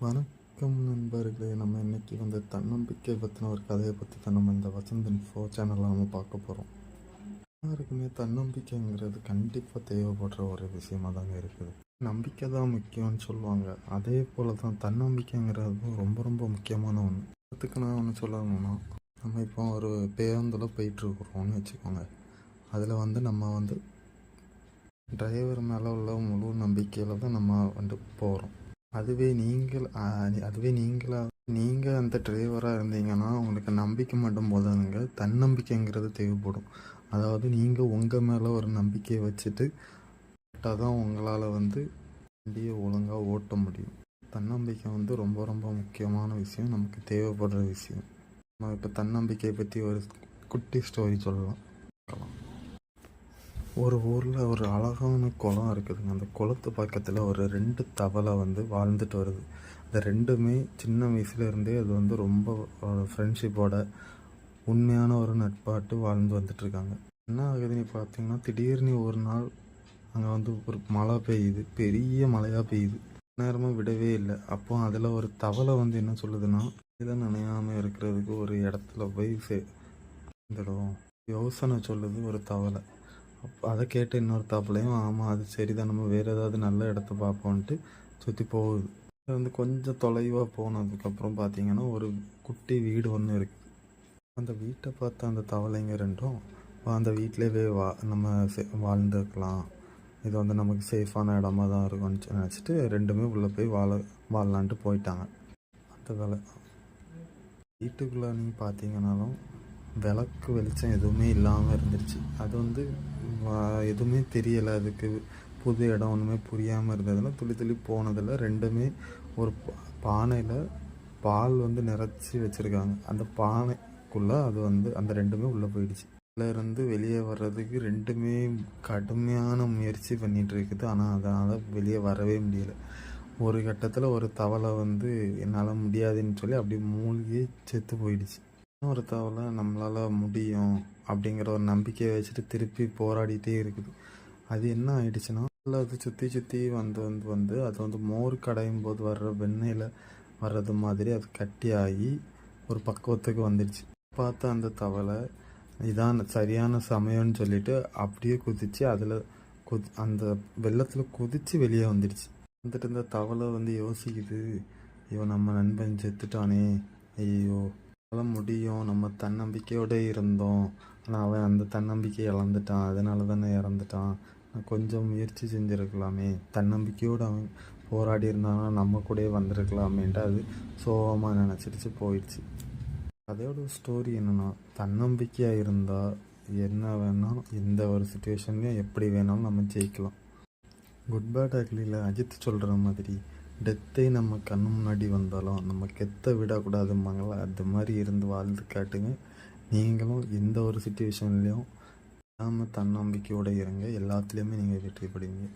வணக்கம் நண்பர்களே நம்ம இன்றைக்கி வந்து தன்னம்பிக்கை பற்றின ஒரு கதையை பற்றி தான் நம்ம இந்த வசந்தன் ஃபோ சேனலில் நம்ம பார்க்க போகிறோம் எல்லாருக்குமே தன்னம்பிக்கைங்கிறது கண்டிப்பாக தேவைப்படுற ஒரு விஷயமா தாங்க இருக்குது. நம்பிக்கை தான் முக்கியம்னு சொல்லுவாங்க. அதே போல் தான் தன்னம்பிக்கைங்கிறது ரொம்ப ரொம்ப முக்கியமான ஒன்று அதுக்கு நான் ஒன்று சொல்லணும்னா நம்ம இப்போ ஒரு பேருந்தில் போயிட்டுருக்குறோம்னு வச்சுக்கோங்க. அதில் வந்து நம்ம வந்து டிரைவர் மேலே உள்ள முழு நம்பிக்கையில் தான் நம்ம வந்து போகிறோம் அதுவே நீங்கள் அதுவே நீங்களா நீங்கள் அந்த டிரைவராக இருந்தீங்கன்னா உங்களுக்கு நம்பிக்கை மட்டும் போதாதுங்க. தன்னம்பிக்கைங்கிறது தேவைப்படும். அதாவது நீங்கள் உங்கள் மேலே ஒரு நம்பிக்கையை வச்சுட்டு தான் உங்களால் வந்து வண்டியை ஒழுங்காக ஓட்ட முடியும். தன்னம்பிக்கை வந்து ரொம்ப ரொம்ப முக்கியமான விஷயம். நமக்கு தேவைப்படுற விஷயம். நம்ம இப்போ தன்னம்பிக்கையை பற்றி ஒரு குட்டி ஸ்டோரி சொல்லலாம். ஒரு ஊரில் ஒரு அழகான குளம் இருக்குதுங்க. அந்த குளத்து பக்கத்தில் ஒரு ரெண்டு தவளை வந்து வாழ்ந்துட்டு வருது. அந்த ரெண்டுமே சின்ன வயசுலேருந்தே அது வந்து ரொம்ப ஃப்ரெண்ட்ஷிப்போட உண்மையான ஒரு நட்பாட்டு வாழ்ந்து வந்துட்டுருக்காங்க. என்ன ஆகுதுன்னு பார்த்தீங்கன்னா திடீர்னு ஒரு நாள் அங்கே வந்து ஒரு மழை பெய்யுது. பெரிய மழையாக பெய்யுது. நேரமாக விடவே இல்லை. அப்போ அதில் ஒரு தவளை வந்து என்ன சொல்லுதுன்னா இதில் நினையாமல் இருக்கிறதுக்கு ஒரு இடத்துல போய் சே இருந்துடும் யோசனை சொல்லுது ஒரு தவளை. அதை கேட்டு இன்னொரு ஆமாம் அது சரிதான் நம்ம வேறு ஏதாவது நல்ல இடத்த பார்ப்போன்ட்டு சுற்றி போகுது. அது வந்து கொஞ்சம் தொலைவாக போனதுக்கப்புறம் பார்த்தீங்கன்னா ஒரு குட்டி வீடு ஒன்று இருக்குது அந்த வீட்டை பார்த்த அந்த தவளைங்க ரெண்டும் "வா, அந்த வீட்டிலேயே வா நம்ம சே- இது வந்து நமக்கு சேஃபான இடமா தான் இருக்கும்னு நினச்சிட்டு ரெண்டுமே உள்ளே போய் வாழ வாழலான்ட்டு போயிட்டாங்க. அந்த வேலை வீட்டுக்குள்ளே நீங்கள் பார்த்தீங்கன்னாலும் விளக்கு வெளிச்சம் எதுவுமே இல்லாமல் இருந்துருச்சு. அது வந்து எதுவுமே தெரியலை. அதுக்கு புது இடம் ஒன்றுமே புரியாமல் இருந்ததில் துளி துளி போனதில் ரெண்டுமே ஒரு பானையில் பால் வந்து நிறச்சி வச்சுருக்காங்க. அந்த பானைக்குள்ளே அது வந்து அந்த ரெண்டுமே உள்ளே போயிடுச்சு. இருந்து வெளியே வர்றதுக்கு ரெண்டுமே கடுமையான முயற்சி பண்ணிகிட்டு இருக்குது. ஆனால் அதனால் வெளியே வரவே முடியலை. ஒரு கட்டத்தில் ஒரு தவளை வந்து என்னால் முடியாதுன்னு சொல்லி அப்படியே மூழ்கி செத்து போயிடுச்சு. ஒரு தவளை நம்மளால் முடியும் அப்படிங்கிற ஒரு நம்பிக்கையை வச்சுட்டு திருப்பி போராடிட்டே இருக்குது. அது என்ன ஆயிடுச்சுன்னா அது சுற்றி சுற்றி வந்து வந்து வந்து அது வந்து மோர் கடையும் போது வர்ற வெண்ணெயில் வர்றது மாதிரி அது கட்டியாகி ஒரு பக்குவத்துக்கு வந்துடுச்சு. பார்த்த அந்த தவளை இதான் சரியான சமயம்னு சொல்லிட்டு அப்படியே குதிச்சு அதில் குதி அந்த வெள்ளத்தில் குதிச்சு வெளியே வந்துடுச்சு. வந்துட்டு இந்த தவளை வந்து யோசிக்குது. ஐயோ நம்ம நண்பன் செத்துட்டானே. ஐயோ நம்மளால் முடியும். நம்ம தன்னம்பிக்கையோடு இருந்தோம். ஆனால் அவன் அந்த தன்னம்பிக்கை இழந்துட்டான். அதனால தானே இறந்துட்டான். நான் கொஞ்சம் முயற்சி செஞ்சுருக்கலாமே. தன்னம்பிக்கையோடு அவன் போராடி இருந்தானா நம்ம கூடயே வந்திருக்கலாமேன்ட்டு அது சோகமாக நினச்சிடுச்சு போயிடுச்சு. அதோட ஸ்டோரி என்னென்னா தன்னம்பிக்கையாக இருந்தால் என்ன வேணாலும் எந்த ஒரு சுச்சுவேஷன்லையும் எப்படி வேணாலும் நம்ம ஜெயிக்கலாம். குட் பேட் அக்லியில் அஜித் சொல்கிற மாதிரி டெத்தே நம்ம கண் முன்னாடி வந்தாலும் நம்ம கெத்த விடக்கூடாதும்பாங்களா அது மாதிரி இருந்து வாழ்ந்து காட்டுங்க. நீங்களும் எந்த ஒரு சுச்சுவேஷன்லேயும் நாம் தன்னம்பிக்கையோடு இருங்க. எல்லாத்துலேயுமே நீங்கள் வெற்றி பெறுவீங்க.